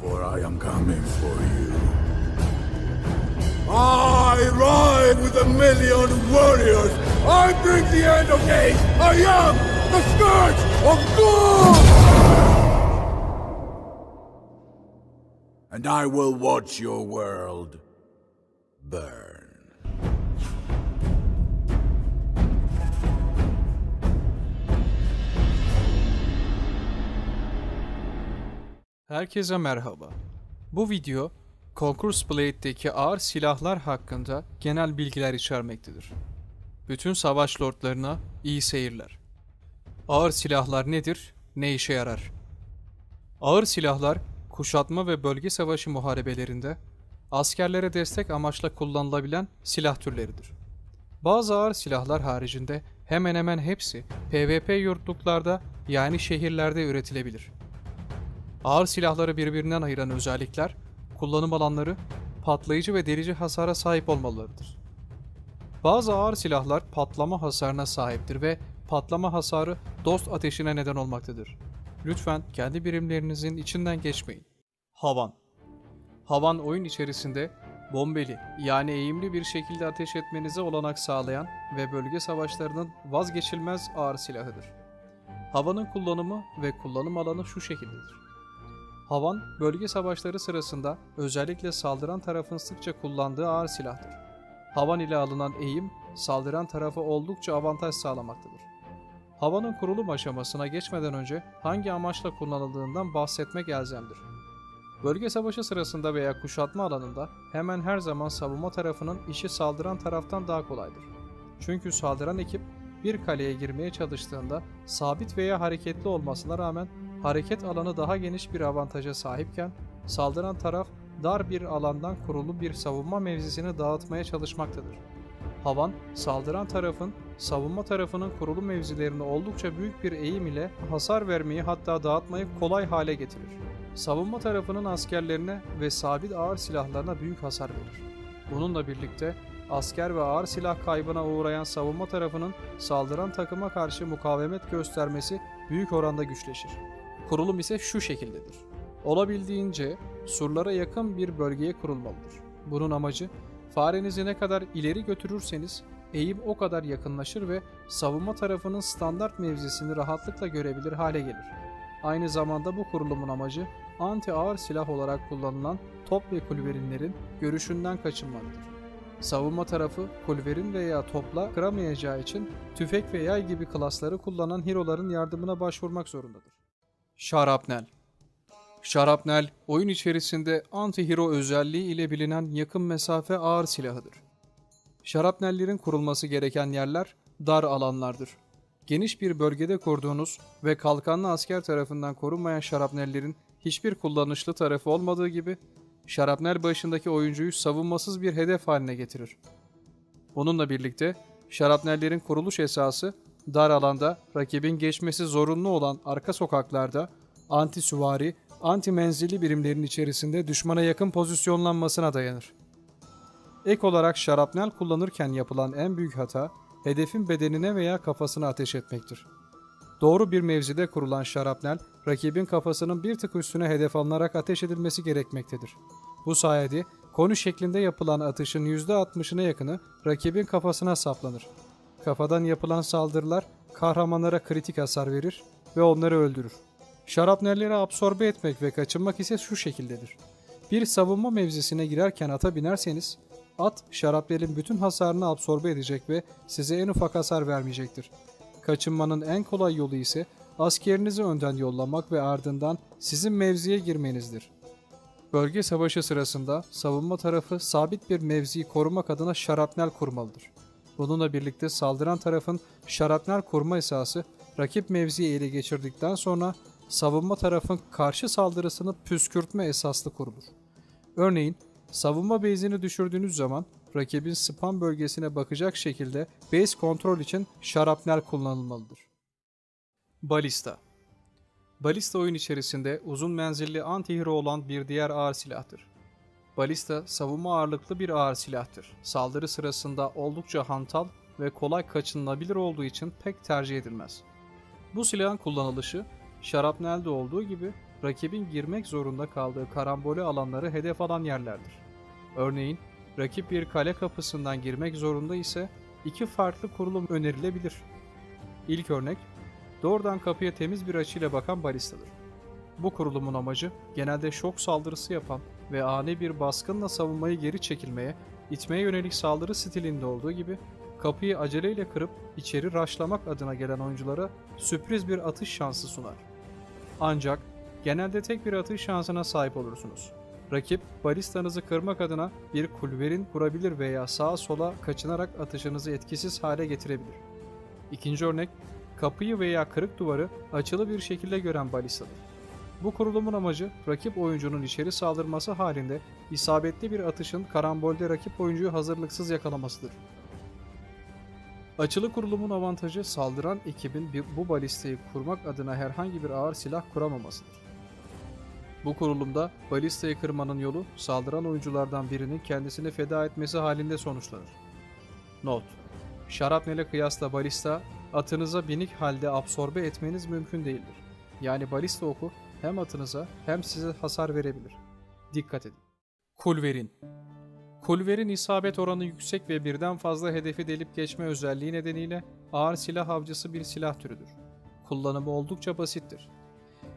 for I am coming for you. I ride with a million warriors. I bring the end of days. I am the scourge of God. And I will watch your world burn. Herkese merhaba. Bu video Concourse Blade'deki ağır silahlar hakkında genel bilgiler içermektedir. Bütün savaş lordlarına iyi seyirler. Ağır silahlar nedir? Ne işe yarar? Ağır silahlar kuşatma ve bölge savaşı muharebelerinde askerlere destek amaçla kullanılabilen silah türleridir. Bazı ağır silahlar haricinde hemen hemen hepsi PvP yurtluklarda yani şehirlerde üretilebilir. Ağır silahları birbirinden ayıran özellikler, kullanım alanları, patlayıcı ve delici hasara sahip olmalılarıdır. Bazı ağır silahlar patlama hasarına sahiptir ve patlama hasarı dost ateşine neden olmaktadır. Lütfen kendi birimlerinizin içinden geçmeyin. Havan Havan oyun içerisinde bombeli yani eğimli bir şekilde ateş etmenize olanak sağlayan ve bölge savaşlarının vazgeçilmez ağır silahıdır. Havanın kullanımı ve kullanım alanı şu şekildedir. Havan, bölge savaşları sırasında özellikle saldıran tarafın sıkça kullandığı ağır silahtır. Havan ile alınan eğim, saldıran tarafa oldukça avantaj sağlamaktadır. Havanın kurulum aşamasına geçmeden önce hangi amaçla kullanıldığından bahsetmek elzemdir. Bölge savaşı sırasında veya kuşatma alanında hemen her zaman savunma tarafının işi saldıran taraftan daha kolaydır. Çünkü saldıran ekip bir kaleye girmeye çalıştığında sabit veya hareketli olmasına rağmen hareket alanı daha geniş bir avantaja sahipken saldıran taraf dar bir alandan kurulu bir savunma mevzisini dağıtmaya çalışmaktadır. Havan, saldıran tarafın savunma tarafının kurulu mevzilerini oldukça büyük bir eğim ile hasar vermeyi hatta dağıtmayı kolay hale getirir. Savunma tarafının askerlerine ve sabit ağır silahlarına büyük hasar verir. Bununla birlikte asker ve ağır silah kaybına uğrayan savunma tarafının saldıran takıma karşı mukavemet göstermesi büyük oranda güçleşir. Kurulum ise şu şekildedir. Olabildiğince surlara yakın bir bölgeye kurulmalıdır. Bunun amacı farenizi ne kadar ileri götürürseniz eğim o kadar yakınlaşır ve savunma tarafının standart mevzisini rahatlıkla görebilir hale gelir. Aynı zamanda bu kurulumun amacı anti ağır silah olarak kullanılan top ve kulverinlerin görüşünden kaçınmaktır. Savunma tarafı kulverin veya topla kıramayacağı için tüfek ve yay gibi klasları kullanan hero'ların yardımına başvurmak zorundadır. Şarapnel Şarapnel, oyun içerisinde anti-hero özelliği ile bilinen yakın mesafe ağır silahıdır. Şarapnellerin kurulması gereken yerler dar alanlardır. Geniş bir bölgede kurduğunuz ve kalkanlı asker tarafından korunmayan şarapnellerin hiçbir kullanışlı tarafı olmadığı gibi şarapnel başındaki oyuncuyu savunmasız bir hedef haline getirir. Bununla birlikte şarapnellerin kuruluş esası dar alanda rakibin geçmesi zorunlu olan arka sokaklarda anti süvari, anti menzilli birimlerin içerisinde düşmana yakın pozisyonlanmasına dayanır. Ek olarak şarapnel kullanırken yapılan en büyük hata hedefin bedenine veya kafasına ateş etmektir. Doğru bir mevzide kurulan şarapnel, rakibin kafasının bir tık üstüne hedef alınarak ateş edilmesi gerekmektedir. Bu sayede konu şeklinde yapılan atışın %60'ına yakını rakibin kafasına saplanır. Kafadan yapılan saldırılar kahramanlara kritik hasar verir ve onları öldürür. Şarapnelleri absorbe etmek ve kaçınmak ise şu şekildedir. Bir savunma mevzisine girerken ata binerseniz, at şarapnelin bütün hasarını absorbe edecek ve size en ufak hasar vermeyecektir. Kaçınmanın en kolay yolu ise askerinizi önden yollamak ve ardından sizin mevziye girmenizdir. Bölge savaşı sırasında savunma tarafı sabit bir mevziyi korumak adına şarapnel kurmalıdır. Bununla birlikte saldıran tarafın şarapnel kurma esası rakip mevziyi ele geçirdikten sonra savunma tarafın karşı saldırısını püskürtme esaslı kurulur. Örneğin savunma base'ini düşürdüğünüz zaman rakibin spam bölgesine bakacak şekilde base kontrol için şarapnel kullanılmalıdır. Balista Balista oyun içerisinde uzun menzilli anti-hero olan bir diğer ağır silahtır. Balista savunma ağırlıklı bir ağır silahtır. Saldırı sırasında oldukça hantal ve kolay kaçınılabilir olduğu için pek tercih edilmez. Bu silahın kullanılışı şarapnelde olduğu gibi rakibin girmek zorunda kaldığı karambole alanları hedef alan yerlerdir. Örneğin, rakip bir kale kapısından girmek zorunda ise iki farklı kurulum önerilebilir. İlk örnek, doğrudan kapıya temiz bir açıyla bakan balistadır. Bu kurulumun amacı genelde şok saldırısı yapan ve ani bir baskınla savunmayı geri çekilmeye, itmeye yönelik saldırı stilinde olduğu gibi kapıyı aceleyle kırıp içeri raşlamak adına gelen oyunculara sürpriz bir atış şansı sunar. Ancak genelde tek bir atış şansına sahip olursunuz. Rakip balistanızı kırmak adına bir kulverin kurabilir veya sağa sola kaçınarak atışınızı etkisiz hale getirebilir. İkinci örnek, kapıyı veya kırık duvarı açılı bir şekilde gören balistadır. Bu kurulumun amacı rakip oyuncunun içeri saldırması halinde isabetli bir atışın karambolde rakip oyuncuyu hazırlıksız yakalamasıdır. Açılı kurulumun avantajı saldıran ekibin bu balistayı kurmak adına herhangi bir ağır silah kuramamasıdır. Bu kurulumda balistayı kırmanın yolu saldıran oyunculardan birinin kendisini feda etmesi halinde sonuçlanır. Not: Şarapnele kıyasla balista atınıza binik halde absorbe etmeniz mümkün değildir. Yani balista oku hem atınıza hem size hasar verebilir. Dikkat edin. Kulverin Kulverin isabet oranı yüksek ve birden fazla hedefi delip geçme özelliği nedeniyle ağır silah avcısı bir silah türüdür. Kullanımı oldukça basittir.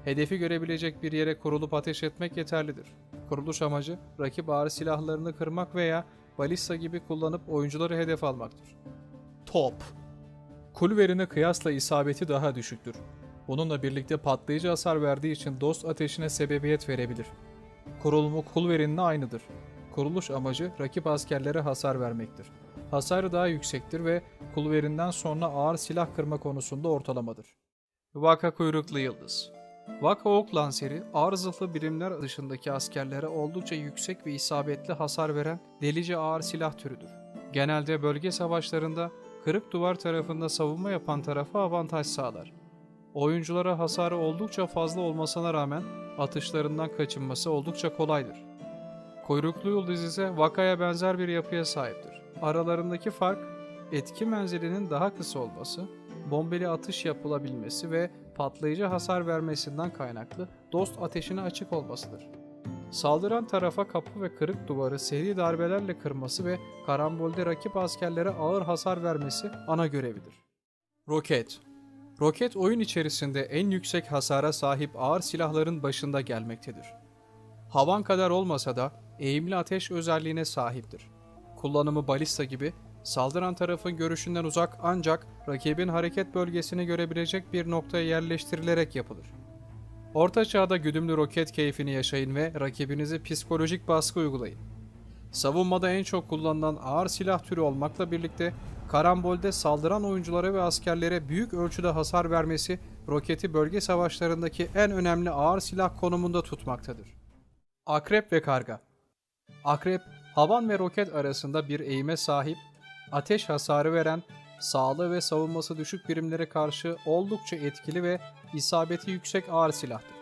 Hedefi görebilecek bir yere kurulup ateş etmek yeterlidir. Kuruluş amacı rakip ağır silahlarını kırmak veya balista gibi kullanıp oyuncuları hedef almaktır. Top Kulverine kıyasla isabeti daha düşüktür. Bununla birlikte patlayıcı hasar verdiği için dost ateşine sebebiyet verebilir. Kurulumu kulverinle aynıdır. Kuruluş amacı rakip askerlere hasar vermektir. Hasarı daha yüksektir ve kulverinden sonra ağır silah kırma konusunda ortalamadır. Vaka kuyruklu yıldız Vaka ok lanseri ağır zırhlı birimler dışındaki askerlere oldukça yüksek ve isabetli hasar veren delice ağır silah türüdür. Genelde bölge savaşlarında kırık duvar tarafında savunma yapan tarafa avantaj sağlar. Oyunculara hasarı oldukça fazla olmasına rağmen atışlarından kaçınması oldukça kolaydır. Kuyruklu yıldız ise vakaya benzer bir yapıya sahiptir. Aralarındaki fark etki menzilinin daha kısa olması, bombeli atış yapılabilmesi ve patlayıcı hasar vermesinden kaynaklı dost ateşine açık olmasıdır. Saldıran tarafa kapı ve kırık duvarı seri darbelerle kırması ve karambolde rakip askerlere ağır hasar vermesi ana görevidir. Roket Roket oyun içerisinde en yüksek hasara sahip ağır silahların başında gelmektedir. Havan kadar olmasa da eğimli ateş özelliğine sahiptir. Kullanımı balista gibi saldıran tarafın görüşünden uzak ancak rakibin hareket bölgesini görebilecek bir noktaya yerleştirilerek yapılır. Orta çağda güdümlü roket keyfini yaşayın ve rakibinize psikolojik baskı uygulayın. Savunmada en çok kullanılan ağır silah türü olmakla birlikte karambolde saldıran oyunculara ve askerlere büyük ölçüde hasar vermesi roketi bölge savaşlarındaki en önemli ağır silah konumunda tutmaktadır. Akrep ve Karga Akrep, havan ve roket arasında bir eğime sahip, ateş hasarı veren, sağlığı ve savunması düşük birimlere karşı oldukça etkili ve isabeti yüksek ağır silahtır.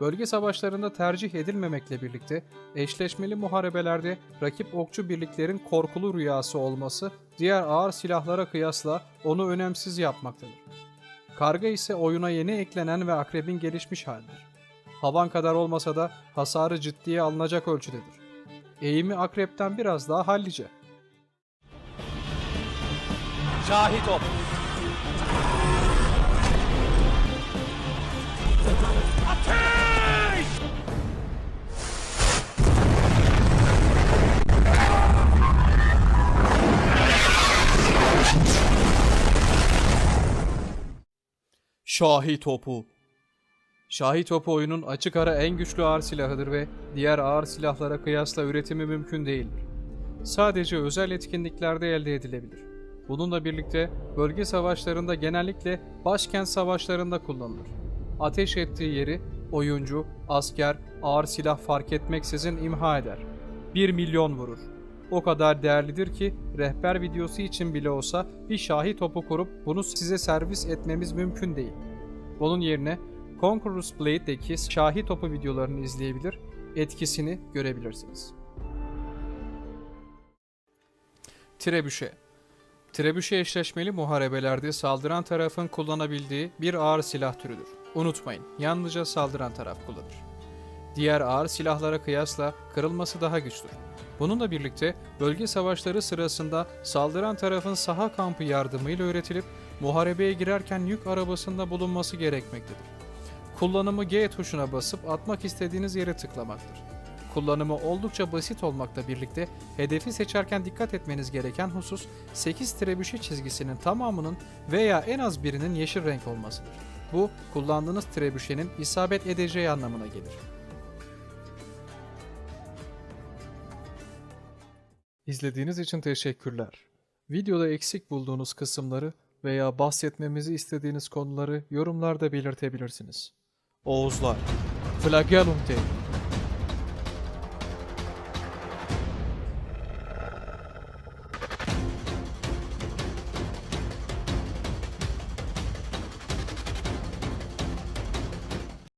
Bölge savaşlarında tercih edilmemekle birlikte eşleşmeli muharebelerde rakip okçu birliklerin korkulu rüyası olması diğer ağır silahlara kıyasla onu önemsiz yapmaktadır. Karga ise oyuna yeni eklenen ve akrebin gelişmiş halidir. Havan kadar olmasa da hasarı ciddiye alınacak ölçüdedir. Eğimi akrepten biraz daha hallice. Şahit ol. Şahi topu Şahi topu oyunun açık ara en güçlü ağır silahıdır ve diğer ağır silahlara kıyasla üretimi mümkün değildir. Sadece özel etkinliklerde elde edilebilir. Bununla birlikte bölge savaşlarında genellikle başkent savaşlarında kullanılır. Ateş ettiği yeri oyuncu, asker, ağır silah fark etmeksizin imha eder. 1 milyon vurur. O kadar değerlidir ki rehber videosu için bile olsa bir şahi topu kurup bunu size servis etmemiz mümkün değil. Bunun yerine Conqueror's Blade'deki şahi topu videolarını izleyebilir, etkisini görebilirsiniz. Trebüşe Trebüşe eşleşmeli muharebelerde saldıran tarafın kullanabildiği bir ağır silah türüdür. Unutmayın, yalnızca saldıran taraf kullanır. Diğer ağır silahlara kıyasla kırılması daha güçtür. Bununla birlikte bölge savaşları sırasında saldıran tarafın saha kampı yardımıyla üretilip muharebeye girerken yük arabasında bulunması gerekmektedir. Kullanımı G tuşuna basıp atmak istediğiniz yere tıklamaktır. Kullanımı oldukça basit olmakla birlikte hedefi seçerken dikkat etmeniz gereken husus 8 trebüşe çizgisinin tamamının veya en az birinin yeşil renk olmasıdır. Bu kullandığınız trebüşenin isabet edeceği anlamına gelir. İzlediğiniz için teşekkürler. Videoda eksik bulduğunuz kısımları veya bahsetmemizi istediğiniz konuları yorumlarda belirtebilirsiniz. Oğuzlar, Flagellum Day